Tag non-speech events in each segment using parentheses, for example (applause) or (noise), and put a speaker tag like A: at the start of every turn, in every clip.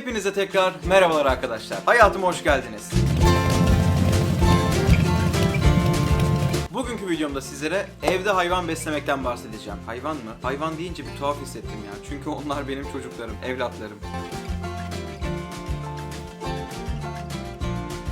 A: Hepinize tekrar merhabalar arkadaşlar. Hayatıma hoş geldiniz. Bugünkü videomda sizlere evde hayvan beslemekten bahsedeceğim. Hayvan mı? Hayvan deyince bir tuhaf hissettim ya. Çünkü onlar benim çocuklarım, evlatlarım.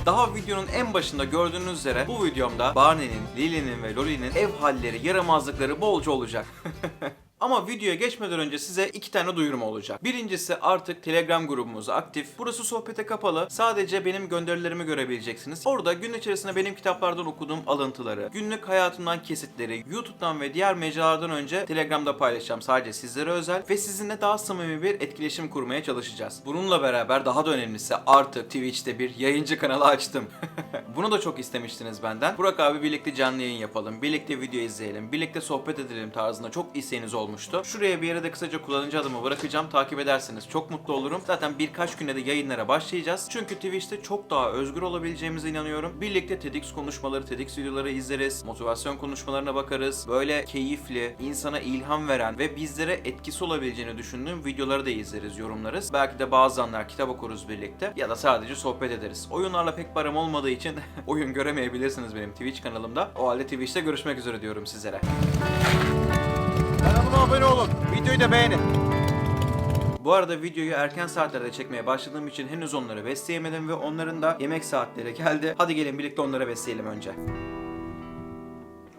A: Daha videonun en başında gördüğünüz üzere bu videomda Barney'nin, Lily'nin ve Loli'nin ev halleri, yaramazlıkları bolca olacak. (laughs) Ama videoya geçmeden önce size iki tane duyurum olacak. Birincisi artık Telegram grubumuz aktif. Burası sohbete kapalı. Sadece benim gönderilerimi görebileceksiniz. Orada gün içerisinde benim kitaplardan okuduğum alıntıları, günlük hayatımdan kesitleri, YouTube'dan ve diğer mecralardan önce Telegram'da paylaşacağım. Sadece sizlere özel ve sizinle daha samimi bir etkileşim kurmaya çalışacağız. Bununla beraber daha da önemlisi artık Twitch'te bir yayıncı kanalı açtım. (laughs) Bunu da çok istemiştiniz benden. Burak abi birlikte canlı yayın yapalım, birlikte video izleyelim, birlikte sohbet edelim tarzında çok isteğiniz olmuştu. Şuraya bir yere de kısaca kullanıcı adımı bırakacağım. Takip ederseniz çok mutlu olurum. Zaten birkaç günde de yayınlara başlayacağız. Çünkü Twitch'te çok daha özgür olabileceğimize inanıyorum. Birlikte TEDx konuşmaları, TEDx videoları izleriz. Motivasyon konuşmalarına bakarız. Böyle keyifli, insana ilham veren ve bizlere etkisi olabileceğini düşündüğüm videoları da izleriz, yorumlarız. Belki de bazı anlar kitap okuruz birlikte ya da sadece sohbet ederiz. Oyunlarla pek param olmadığı için (laughs) oyun göremeyebilirsiniz benim Twitch kanalımda. O halde Twitch'te görüşmek üzere diyorum sizlere. Kanalıma abone olun. Videoyu da beğenin. Bu arada videoyu erken saatlerde çekmeye başladığım için henüz onları besleyemedim ve onların da yemek saatleri geldi. Hadi gelin birlikte onları besleyelim önce.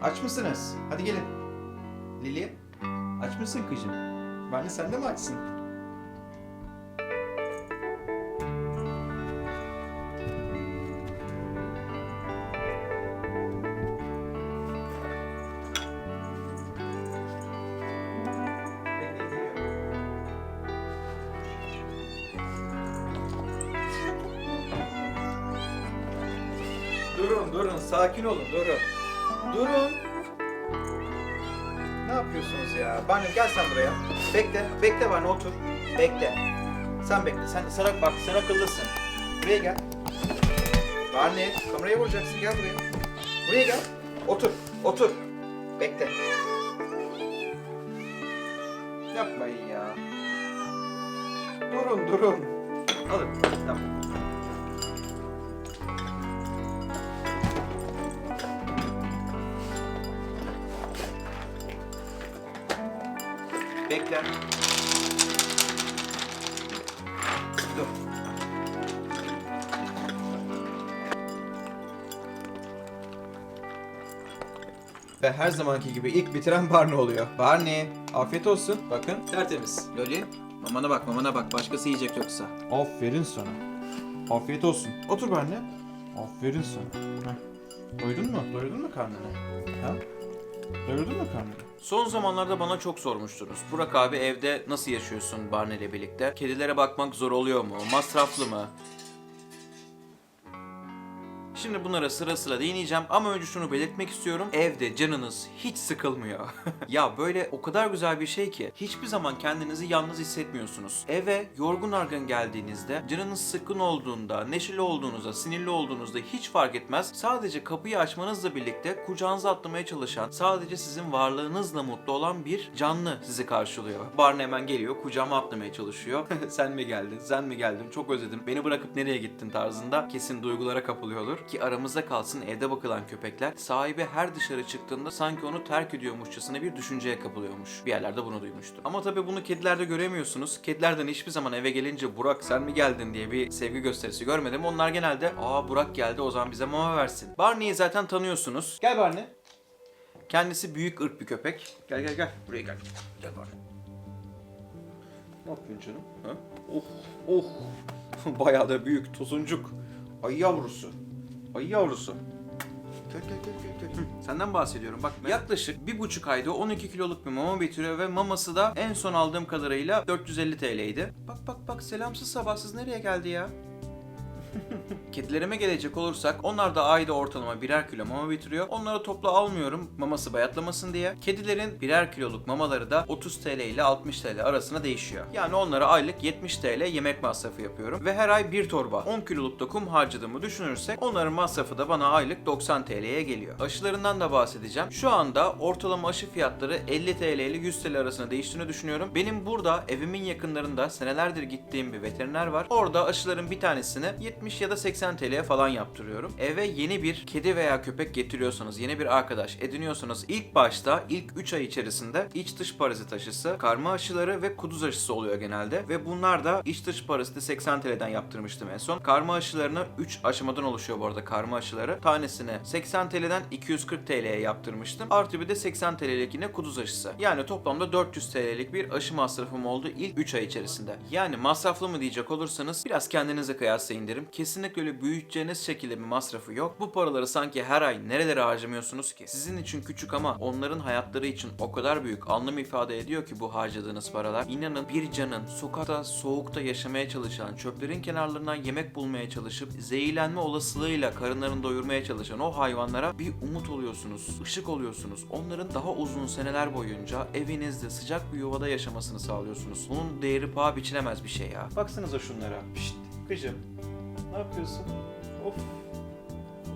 A: Aç mısınız? Hadi gelin. Lili, aç mısın kızım? Ben de sen de mi açsın? Durun durun sakin olun durun. Durun. Ne yapıyorsunuz ya? Bana gel sen buraya. Bekle, bekle bana otur. Bekle. Sen bekle. Sen sana bak sen akıllısın. Buraya gel. Barney, kameraya vuracaksın. Gel buraya. Buraya gel. Otur, otur. Bekle. Yapmayın ya. Durun, durun. Alın. Tamam. Bekle. Dur. Ve her zamanki gibi ilk bitiren Barney oluyor. Barney, afiyet olsun. Bakın, tertemiz. Loli, mamana bak, mamana bak. Başkası yiyecek yoksa.
B: Aferin sana. Afiyet olsun.
A: Otur Barney.
B: Aferin sana. Heh. Doydun mu? Doyurdun mu karnını? Ha? Doyurdun mu karnını?
A: Son zamanlarda bana çok sormuştunuz. Burak abi evde nasıl yaşıyorsun Barney ile birlikte? Kedilere bakmak zor oluyor mu? Masraflı mı? Şimdi bunlara sıra sıra değineceğim ama önce şunu belirtmek istiyorum. Evde canınız hiç sıkılmıyor. (laughs) ya böyle o kadar güzel bir şey ki hiçbir zaman kendinizi yalnız hissetmiyorsunuz. Eve yorgun argın geldiğinizde, canınız sıkkın olduğunda, neşeli olduğunuzda, sinirli olduğunuzda hiç fark etmez. Sadece kapıyı açmanızla birlikte kucağınıza atlamaya çalışan, sadece sizin varlığınızla mutlu olan bir canlı sizi karşılıyor. Barney hemen geliyor, kucağıma atlamaya çalışıyor. (laughs) sen mi geldin, sen mi geldin, çok özledim. Beni bırakıp nereye gittin tarzında kesin duygulara kapılıyordur. Ki aramızda kalsın evde bakılan köpekler sahibi her dışarı çıktığında sanki onu terk ediyormuşçasına bir düşünceye kapılıyormuş. Bir yerlerde bunu duymuştum. Ama tabii bunu kedilerde göremiyorsunuz. Kedilerden hiçbir zaman eve gelince Burak sen mi geldin diye bir sevgi gösterisi görmedim. Onlar genelde aa Burak geldi o zaman bize mama versin. Barney'i zaten tanıyorsunuz. Gel Barney. Kendisi büyük ırk bir köpek. Gel gel gel. Buraya gel. Gel Barney. Ne yapıyorsun canım? Ha? Oh oh. (laughs) Bayağı da büyük tosuncuk. Ay yavrusu. Ay yavrusu. Gel gel gel gel gel. Hı, Senden bahsediyorum bak. Yaklaşık bir buçuk ayda 12 kiloluk bir mama bitiriyor ve maması da en son aldığım kadarıyla 450 TL'ydi. Bak bak bak selamsız sabahsız nereye geldi ya? (laughs) Kedilerime gelecek olursak onlar da ayda ortalama birer kilo mama bitiriyor. Onları toplu almıyorum maması bayatlamasın diye. Kedilerin birer kiloluk mamaları da 30 TL ile 60 TL arasında değişiyor. Yani onlara aylık 70 TL yemek masrafı yapıyorum. Ve her ay bir torba 10 kiloluk da kum harcadığımı düşünürsek onların masrafı da bana aylık 90 TL'ye geliyor. Aşılarından da bahsedeceğim. Şu anda ortalama aşı fiyatları 50 TL ile 100 TL arasında değiştiğini düşünüyorum. Benim burada evimin yakınlarında senelerdir gittiğim bir veteriner var. Orada aşıların bir tanesini 70 ya da 80 TL'ye falan yaptırıyorum. Eve yeni bir kedi veya köpek getiriyorsanız, yeni bir arkadaş ediniyorsanız ilk başta ilk 3 ay içerisinde iç dış parazit aşısı, karma aşıları ve kuduz aşısı oluyor genelde. Ve bunlar da iç dış paraziti 80 TL'den yaptırmıştım en son. Karma aşılarını 3 aşamadan oluşuyor bu arada karma aşıları. Tanesini 80 TL'den 240 TL'ye yaptırmıştım. Artı bir de 80 TL'lik yine kuduz aşısı. Yani toplamda 400 TL'lik bir aşı masrafım oldu ilk 3 ay içerisinde. Yani masraflı mı diyecek olursanız biraz kendinize kıyaslayın derim. Kesinlikle öyle büyüteceğiniz şekilde bir masrafı yok. Bu paraları sanki her ay nerelere harcamıyorsunuz ki? Sizin için küçük ama onların hayatları için o kadar büyük anlam ifade ediyor ki bu harcadığınız paralar. İnanın bir canın sokakta soğukta yaşamaya çalışan, çöplerin kenarlarından yemek bulmaya çalışıp zehirlenme olasılığıyla karınlarını doyurmaya çalışan o hayvanlara bir umut oluyorsunuz, ışık oluyorsunuz. Onların daha uzun seneler boyunca evinizde sıcak bir yuvada yaşamasını sağlıyorsunuz. Bunun değeri paha biçilemez bir şey ya. Baksanıza şunlara. Pişt, kızım. Ne yapıyorsun? Of.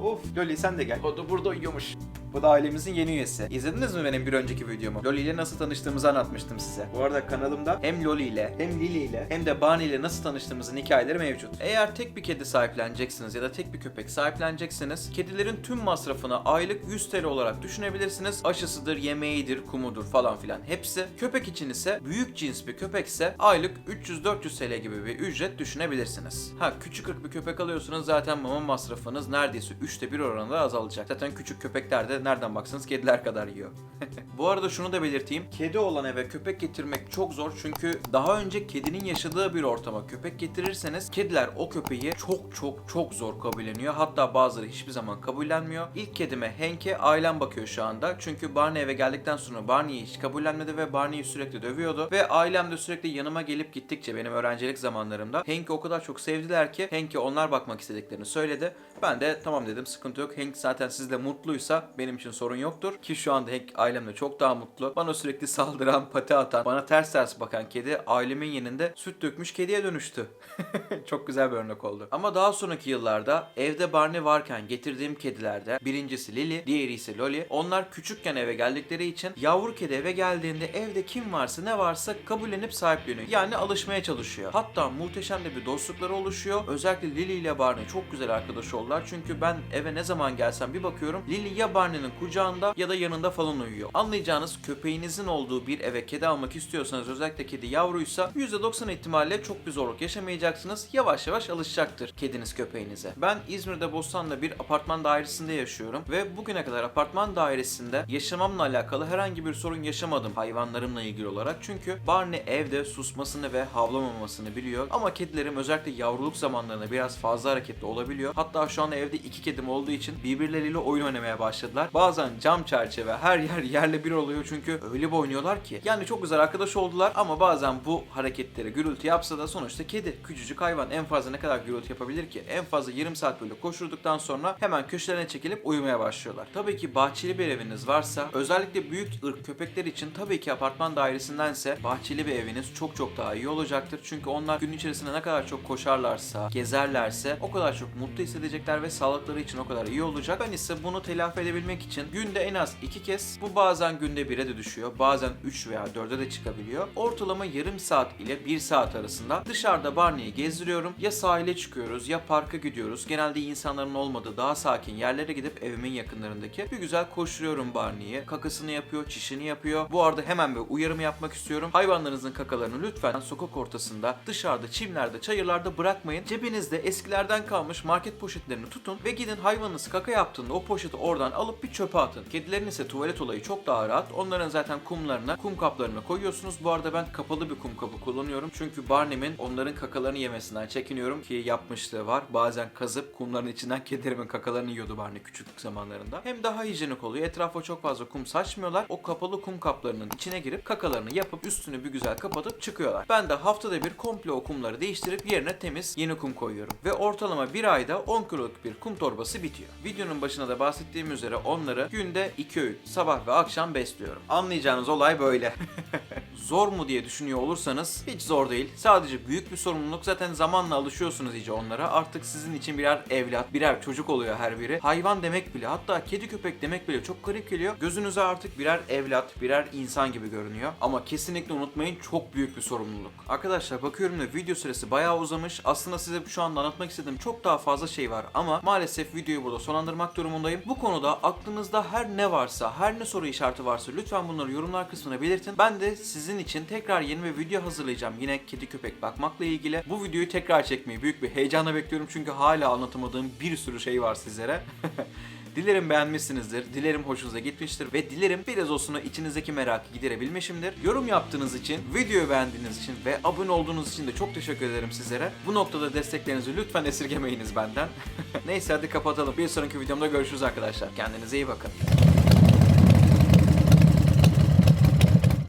A: Of. Loli sen de gel. O da burada uyuyormuş. Bu da ailemizin yeni üyesi. İzlediniz mi benim bir önceki videomu? Loli ile nasıl tanıştığımızı anlatmıştım size. Bu arada kanalımda hem Loli ile hem Lili ile hem de Barney ile nasıl tanıştığımızın hikayeleri mevcut. Eğer tek bir kedi sahipleneceksiniz ya da tek bir köpek sahipleneceksiniz, kedilerin tüm masrafını aylık 100 TL olarak düşünebilirsiniz. Aşısıdır, yemeğidir, kumudur falan filan hepsi. Köpek için ise büyük cins bir köpekse aylık 300-400 TL gibi bir ücret düşünebilirsiniz. Ha küçük ırk bir köpek alıyorsunuz zaten mama masrafınız neredeyse 3'te 1 oranında azalacak. Zaten küçük köpekler de nereden baksanız kediler kadar yiyor. (laughs) Bu arada şunu da belirteyim. Kedi olan eve köpek getirmek çok zor çünkü daha önce kedinin yaşadığı bir ortama köpek getirirseniz kediler o köpeği çok çok çok zor kabulleniyor. Hatta bazıları hiçbir zaman kabullenmiyor. İlk kedime Henk'e ailem bakıyor şu anda. Çünkü Barney eve geldikten sonra Barney'i hiç kabullenmedi ve Barney'i sürekli dövüyordu. Ve ailem de sürekli yanıma gelip gittikçe benim öğrencilik zamanlarımda Hank'i o kadar çok sevdiler ki Hank'e onlar bakmak istediklerini söyledi. Ben de tamam dedim sıkıntı yok. Hank zaten sizle mutluysa benim için sorun yoktur. Ki şu anda Hank ailemle çok daha mutlu. Bana sürekli saldıran, pati atan, bana ters ters bakan kedi ailemin yanında süt dökmüş kediye dönüştü. (laughs) çok güzel bir örnek oldu. Ama daha sonraki yıllarda evde Barney varken getirdiğim kedilerde birincisi Lily, diğeri ise Loli. Onlar küçükken eve geldikleri için yavru kedi eve geldiğinde evde kim varsa ne varsa kabullenip sahipleniyor. Yani alışmaya çalışıyor. Hatta muhteşem de bir dostlukları oluşuyor. Özellikle Lily ile Barney çok güzel arkadaş oldular. Çünkü ben eve ne zaman gelsem bir bakıyorum Lily ya Barney'nin kucağında ya da yanında falan uyuyor. Anlayacağınız köpeğinizin olduğu bir eve kedi almak istiyorsanız özellikle kedi yavruysa %90 ihtimalle çok bir zorluk yaşamayacaksınız. Yavaş yavaş alışacaktır kediniz köpeğinize. Ben İzmir'de Bostan'da bir apartman dairesinde yaşıyorum ve bugüne kadar apartman dairesinde yaşamamla alakalı herhangi bir sorun yaşamadım hayvanlarımla ilgili olarak. Çünkü Barney evde susmasını ve havlamamasını biliyor. Ama kedilerim özellikle yavruluk zamanlarında biraz fazla hareketli olabiliyor. Hatta şu an evde iki kedim olduğu için birbirleriyle oyun oynamaya başladılar. Bazen cam çerçeve her yer (laughs) yerle bir oluyor çünkü öyle bir oynuyorlar ki. Yani çok güzel arkadaş oldular ama bazen bu hareketleri gürültü yapsa da sonuçta kedi. Küçücük hayvan en fazla ne kadar gürültü yapabilir ki? En fazla yarım saat böyle koşturduktan sonra hemen köşelerine çekilip uyumaya başlıyorlar. Tabii ki bahçeli bir eviniz varsa özellikle büyük ırk köpekler için tabii ki apartman dairesindense bahçeli bir eviniz çok çok daha iyi olacaktır. Çünkü onlar gün içerisinde ne kadar çok koşarlarsa, gezerlerse o kadar çok mutlu hissedecekler ve sağlıkları için o kadar iyi olacak. Ben ise bunu telafi edebilmek için günde en az iki kez bu bazen günde 1'e de düşüyor. Bazen 3 veya 4'e de çıkabiliyor. Ortalama yarım saat ile 1 saat arasında dışarıda Barney'i gezdiriyorum. Ya sahile çıkıyoruz ya parka gidiyoruz. Genelde insanların olmadığı daha sakin yerlere gidip evimin yakınlarındaki bir güzel koşturuyorum Barney'i. Kakasını yapıyor, çişini yapıyor. Bu arada hemen bir uyarımı yapmak istiyorum. Hayvanlarınızın kakalarını lütfen sokak ortasında, dışarıda, çimlerde, çayırlarda bırakmayın. Cebinizde eskilerden kalmış market poşetlerini tutun ve gidin hayvanınız kaka yaptığında o poşeti oradan alıp bir çöpe atın. Kedilerin ise tuvalet olayı çok daha rahat. Onların zaten kumlarına, kum kaplarına koyuyorsunuz. Bu arada ben kapalı bir kum kabı kullanıyorum. Çünkü Barney'min onların kakalarını yemesinden çekiniyorum ki yapmışlığı var. Bazen kazıp kumların içinden (laughs) kedilerimin kakalarını yiyordu Barney küçüklük zamanlarında. Hem daha hijyenik oluyor. Etrafa çok fazla kum saçmıyorlar. O kapalı kum kaplarının içine girip kakalarını yapıp üstünü bir güzel kapatıp çıkıyorlar. Ben de haftada bir komple o kumları değiştirip yerine temiz yeni kum koyuyorum. Ve ortalama bir ayda 10 kiloluk bir kum torbası bitiyor. Videonun başına da bahsettiğim üzere onları günde 2 öğün sabah ve akşam besliyorum. Anlayacağınız olay böyle. (laughs) zor mu diye düşünüyor olursanız hiç zor değil. Sadece büyük bir sorumluluk. Zaten zamanla alışıyorsunuz iyice onlara. Artık sizin için birer evlat, birer çocuk oluyor her biri. Hayvan demek bile hatta kedi köpek demek bile çok garip geliyor. Gözünüze artık birer evlat, birer insan gibi görünüyor. Ama kesinlikle unutmayın çok büyük bir sorumluluk. Arkadaşlar bakıyorum da video süresi bayağı uzamış. Aslında size şu anda anlatmak istediğim çok daha fazla şey var ama maalesef videoyu burada sonlandırmak durumundayım. Bu konuda aklınızda her ne varsa, her ne soru işareti varsa lütfen bunları yorumlar kısmına belirtin. Ben de sizin için tekrar yeni bir video hazırlayacağım. Yine kedi köpek bakmakla ilgili. Bu videoyu tekrar çekmeyi büyük bir heyecanla bekliyorum çünkü hala anlatamadığım bir sürü şey var sizlere. (laughs) Dilerim beğenmişsinizdir, dilerim hoşunuza gitmiştir ve dilerim biraz olsun içinizdeki merakı giderebilmişimdir. Yorum yaptığınız için, videoyu beğendiğiniz için ve abone olduğunuz için de çok teşekkür ederim sizlere. Bu noktada desteklerinizi lütfen esirgemeyiniz benden. (laughs) Neyse hadi kapatalım. Bir sonraki videomda görüşürüz arkadaşlar. Kendinize iyi bakın.